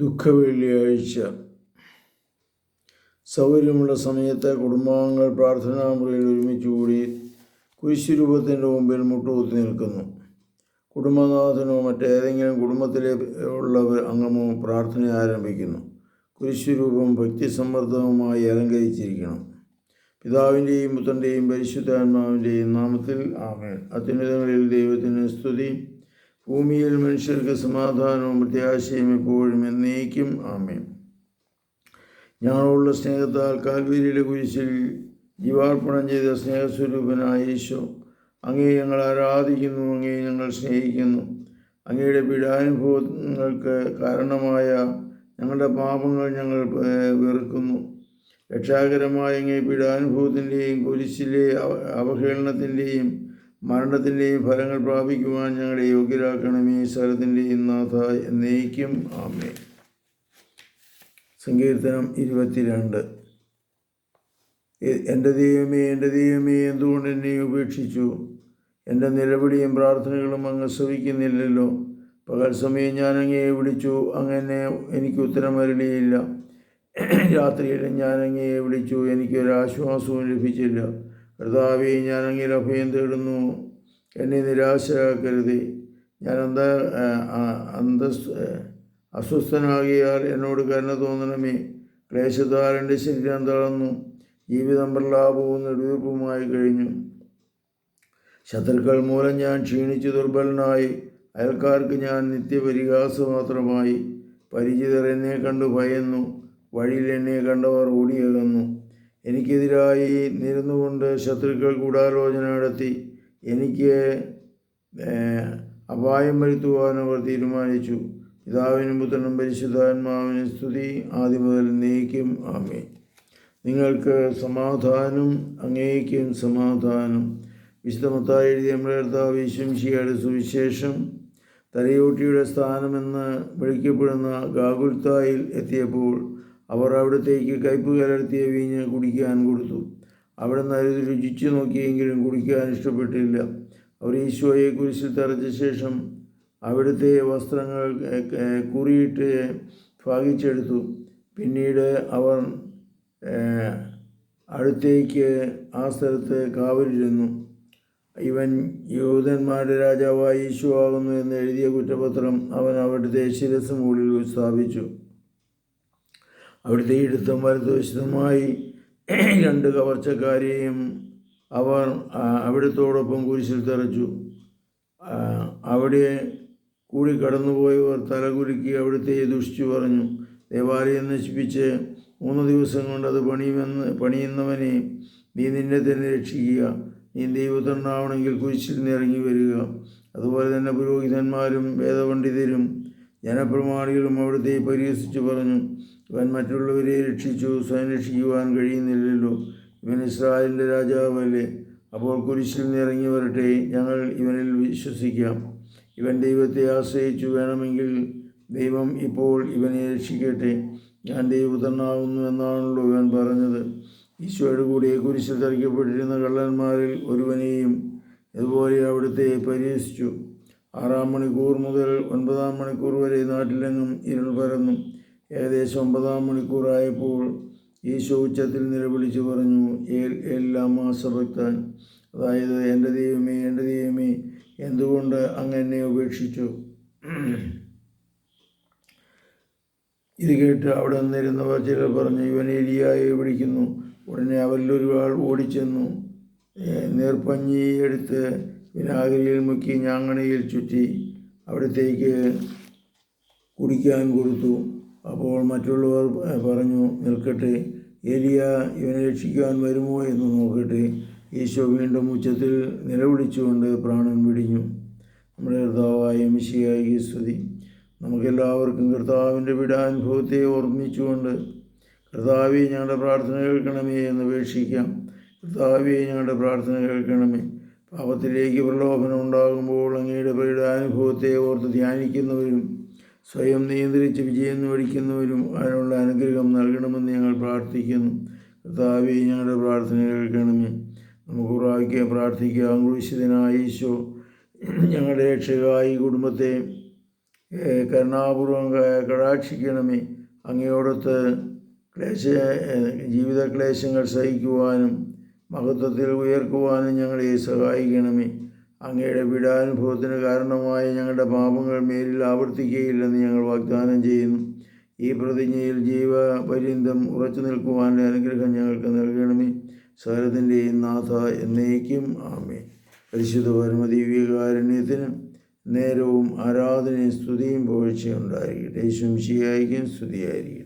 ദുഃഖവെള്ളിയാഴ്ച. സൗകര്യമുള്ള സമയത്ത് കുടുംബാംഗങ്ങൾ പ്രാർത്ഥനാ മുറിയിൽ ഒരുമിച്ച് കൂടി കുരിശുരൂപത്തിന്റെ മുമ്പിൽ മുട്ടുകുത്തി നിൽക്കുന്നു. കുടുംബനാഥനോ മറ്റേതെങ്കിലും കുടുംബത്തിലെ ഉള്ളവർ അംഗമോ പ്രാർത്ഥന ആരംഭിക്കുന്നു. കുരിശുരൂപം ഭക്തിസമ്മർദ്ദവുമായി അലങ്കരിച്ചിരിക്കണം. പിതാവിന്റെയും പുത്രന്റെയും പരിശുദ്ധാത്മാവിന്റെയും നാമത്തിൽ ആമേൻ. അത്യുന്നതങ്ങളിൽ ദൈവത്തിന് സ്തുതി. ഭൂമിയിൽ മനുഷ്യർക്ക് സമാധാനവും പ്രത്യാശയും എപ്പോഴും എന്നേക്കും ആമേൻ. ഞങ്ങളുള്ള സ്നേഹത്താൽ കാൽവരിയുടെ കുരിശിൽ ജീവാർപ്പണം ചെയ്ത സ്നേഹസ്വരൂപനായ ഈശോ അങ്ങേ ഞങ്ങൾ ആരാധിക്കുന്നു അങ്ങേ ഞങ്ങൾ സ്നേഹിക്കുന്നു. അങ്ങയുടെ പീഡാനുഭവങ്ങൾക്ക് കാരണമായ ഞങ്ങളുടെ പാപങ്ങൾ ഞങ്ങൾ വെറുക്കുന്നു. രക്ഷാകരമായ അങ്ങേ പീഡാനുഭവത്തിന്റെയും കുരിശിലെ അവ- അവഹേളനത്തിന്റെയും മരണത്തിന്റെയും ഫലങ്ങൾ പ്രാപിക്കുവാൻ ഞങ്ങളെ യോഗ്യരാക്കണമേ. സ്ഥലത്തിന്റെയും നാഥ എന്നേക്കും. ആമേ സങ്കീർത്തനം ഇരുപത്തിരണ്ട്. എന്റെ ദൈവമേ എന്റെ ദൈവമേ എന്തുകൊണ്ട് എന്നെ ഉപേക്ഷിച്ചു? എന്റെ നിലവിളിയും പ്രാർത്ഥനകളും അങ്ങ് ശ്രവിക്കുന്നില്ലല്ലോ. പകൽ സമയം ഞാൻ അങ്ങയെ വിളിച്ചു. അങ്ങനെ എനിക്ക് ഉത്തരം രാത്രിയിൽ ഞാൻ അങ്ങയെ വിളിച്ചു. എനിക്കൊരാശ്വാസവും ലഭിച്ചില്ല. കർത്താവെ ഞാൻ അങ്ങിൽ അഭയം തേടുന്നു. എന്നെ നിരാശയാക്കരുത് ഞാൻ അന്ത അന്തസ് അസ്വസ്ഥനാകിയാൽ എന്നോട് കരുണ തോന്നണമേ. ക്ലേശത്താൽ ശരീരം തളർന്നു. ജീവിതം പ്രലാപവും നെടുവീർപ്പുമായി കഴിഞ്ഞു. ശത്രുക്കൾ മൂലം ഞാൻ ക്ഷീണിച്ചു ദുർബലനായി. അയൽക്കാർക്ക് ഞാൻ നിത്യപരിഹാസമാത്രമായി. പരിചിതർ എന്നെ കണ്ടു ഭയന്നു. വഴിയിൽ എന്നെ കണ്ടവർ ഓടിയകന്നു. എനിക്കെതിരായി നിരന്നുകൊണ്ട് ശത്രുക്കൾ ഗൂഢാലോചന നടത്തി എനിക്ക് അപായം വരുത്തുവാൻ അവർ തീരുമാനിച്ചു. പിതാവിനും പുത്രനും പരിശുദ്ധാത്മാവിനും സ്തുതി. ആദ്യം മുതൽ നീക്കും. ആമേ നിങ്ങൾക്ക് സമാധാനം അങ്ങേക്കും സമാധാനം. വിശുദ്ധമത്തായി എഴുതിയ നമ്മുടെ കർത്താവ് വിശംശിയുടെ സുവിശേഷം തലയോട്ടിയുടെ സ്ഥാനമെന്ന് വിളിക്കപ്പെടുന്ന ഗാഗുൽത്തായിൽ എത്തിയപ്പോൾ അവർ അവിടത്തേക്ക് കയ്പ് കലർത്തിയ വീഞ്ഞ് കുടിക്കാൻ കൊടുത്തു. അവിടെ അത് രുചിച്ചു നോക്കിയെങ്കിലും കുടിക്കാൻ ഇഷ്ടപ്പെട്ടില്ല. അവർ ഈശോയെ കുരിശിൽ തറച്ച ശേഷം അവിടുത്തെ വസ്ത്രങ്ങൾ കുറിയിട്ട് ഭാഗിച്ചെടുത്തു. പിന്നീട് അവർ അടുത്തേക്ക് ആ സ്ഥലത്ത് കാവലിരുന്നു ഇവൻ യൂതന്മാരുടെ രാജാവായ ഈശോ ആകുന്നു എന്ന് എഴുതിയ കുറ്റപത്രം അവൻ അവിടുത്തെ ശിരസ് മുകളിൽ സ്ഥാപിച്ചു. അവിടുത്തെ ഇടുത്തും വലതുവശത്തുമായി രണ്ട് കവർച്ചക്കാരെയും അവർ അവിടുത്തോടൊപ്പം കുരിശിൽ തെറച്ചു. അവിടെ കൂടി കടന്നുപോയവർ തലകുലുക്കി അവിടുത്തെ ദുഷിച്ചു പറഞ്ഞു. ദേവാലയം നശിപ്പിച്ച് മൂന്ന് ദിവസം കൊണ്ട് അത് പണിയുമെന്ന് പണിയുന്നവനെ നീ നിന്നെ തന്നെ രക്ഷിക്കുക. നീ ദൈവത്തുണ്ടാവണമെങ്കിൽ കുരിശിൽ നിന്ന് ഇറങ്ങി വരിക. അതുപോലെ തന്നെ പുരോഹിതന്മാരും വേദപണ്ഡിതരും ജനപ്രമാണികളും അവിടുത്തെ പരിഹസിച്ചു പറഞ്ഞു ഇവൻ മറ്റുള്ളവരെ രക്ഷിച്ചു സ്വയം രക്ഷിക്കുവാൻ കഴിയുന്നില്ലല്ലോ. ഇവൻ ഇസ്രായേലിന്റെ രാജാവല്ലേ. അപ്പോൾ കുരിശിൽ നിന്ന് ഇറങ്ങി വരട്ടെ. ഞങ്ങൾ ഇവനിൽ വിശ്വസിക്കാം. ഇവൻ ദൈവത്തെ ആശ്രയിച്ചു വേണമെങ്കിൽ ദൈവം ഇപ്പോൾ ഇവനെ രക്ഷിക്കട്ടെ. ഞാൻ ദൈവപുത്രനാകുന്നു എന്നാണല്ലോ ഇവൻ പറഞ്ഞത്. ഈശോയുടെ കൂടെ കുരിശിൽ തറിക്കപ്പെട്ടിരുന്ന കള്ളന്മാരിൽ ഒരുവനെയും ഇതുപോലെ അവിടുത്തെ പരിഹസിച്ചു. ആറാം മണിക്കൂർ മുതൽ ഒൻപതാം മണിക്കൂർ വരെ നാട്ടിലെങ്ങും ഇരുൾ പരന്നു. ഏകദേശം ഒമ്പതാം മണിക്കൂറായപ്പോൾ ഈശോ ഉച്ചത്തിൽ നിലവിളിച്ചു പറഞ്ഞു ഏൽ എല്ലാം ആസഭക്താൻ അതായത് എന്റെ ദൈവമേ എന്റെ ദൈവമേ എന്തുകൊണ്ട് അങ്ങ് എന്നെ ഉപേക്ഷിച്ചു? ഇത് കേട്ട് അവിടെ നിന്നിരുന്നവർ ചിലർ പറഞ്ഞു ഇവൻ എലിയായി വിളിക്കുന്നു. ഉടനെ അവരിലൊരാൾ ഓടിച്ചെന്നു. നേർപ്പഞ്ഞി എടുത്ത് വിനാഗിരിയിൽ മുക്കി ഞാങ്ങണയിൽ ചുറ്റി അവിടത്തേക്ക് കുടിക്കാൻ കൊടുത്തു. അപ്പോൾ മറ്റുള്ളവർ പറഞ്ഞു നിൽക്കട്ടെ ഏലിയ ഇവനെ രക്ഷിക്കാൻ വരുമോ എന്ന് നോക്കട്ടെ. ഈശോ വീണ്ടും ഉച്ചത്തിൽ നിലവിളിച്ചുകൊണ്ട് പ്രാണൻ വിടിഞ്ഞു. നമ്മുടെ കർത്താവായ മിശിയായി സ്തുതി. നമുക്കെല്ലാവർക്കും കർത്താവിന്റെ വിടാനുഭവത്തെ ഓർമ്മിച്ചുകൊണ്ട് കർത്താവെ ഞങ്ങളുടെ പ്രാർത്ഥന കേൾക്കണമേ എന്ന് അപേക്ഷിക്കാം. കർത്താവെ ഞങ്ങളുടെ പ്രാർത്ഥന കേൾക്കണമേ. പാപത്തിലേക്ക് പ്രലോഭനം ഉണ്ടാകുമ്പോൾ അങ്ങയുടെ പീഡാനുഭവത്തെ ഓർത്ത് ധ്യാനിക്കുന്നവരും സ്വയം നിയന്ത്രിച്ച് വിജയം മേടിക്കുന്നവരും അതിനുള്ള അനുഗ്രഹം നൽകണമെന്ന് ഞങ്ങൾ പ്രാർത്ഥിക്കുന്നു. കർത്താവെ ഞങ്ങളുടെ പ്രാർത്ഥന കേൾക്കണമേ. നമുക്ക് പ്രാപിക്കുക പ്രാർത്ഥിക്കാം. കുരിശിതനായ ഈശോ ഞങ്ങളുടെ രക്ഷകായി കുടുംബത്തെ കരുണാപൂർവം കടാക്ഷിക്കണമേ. അങ്ങയോടൊത്ത് ക്ലേശ ജീവിത ക്ലേശങ്ങൾ സഹിക്കുവാനും മഹത്വത്തിൽ ഉയർക്കുവാനും ഞങ്ങളെ സഹായിക്കണമേ. അങ്ങയുടെ പീഡാനുഭവത്തിന് കാരണമായ ഞങ്ങളുടെ പാപങ്ങൾ മേലിൽ ആവർത്തിക്കുകയില്ലെന്ന് ഞങ്ങൾ വാഗ്ദാനം ചെയ്യുന്നു. ഈ പ്രതിജ്ഞയിൽ ജീവപര്യന്തം ഉറച്ചു നിൽക്കുവാനുള്ള അനുഗ്രഹം ഞങ്ങൾക്ക് നൽകണമേ. സകലത്തിന്റെയും നാഥ എന്നേക്കും ആമേ പരിശുദ്ധ പരമദീവികാരുണ്യത്തിന് നേരവും ആരാധനയും സ്തുതിയും പോഴ്ചയുണ്ടായിരിക്കട്ടെ ശുംശിയായിരിക്കും സ്തുതിയായിരിക്കും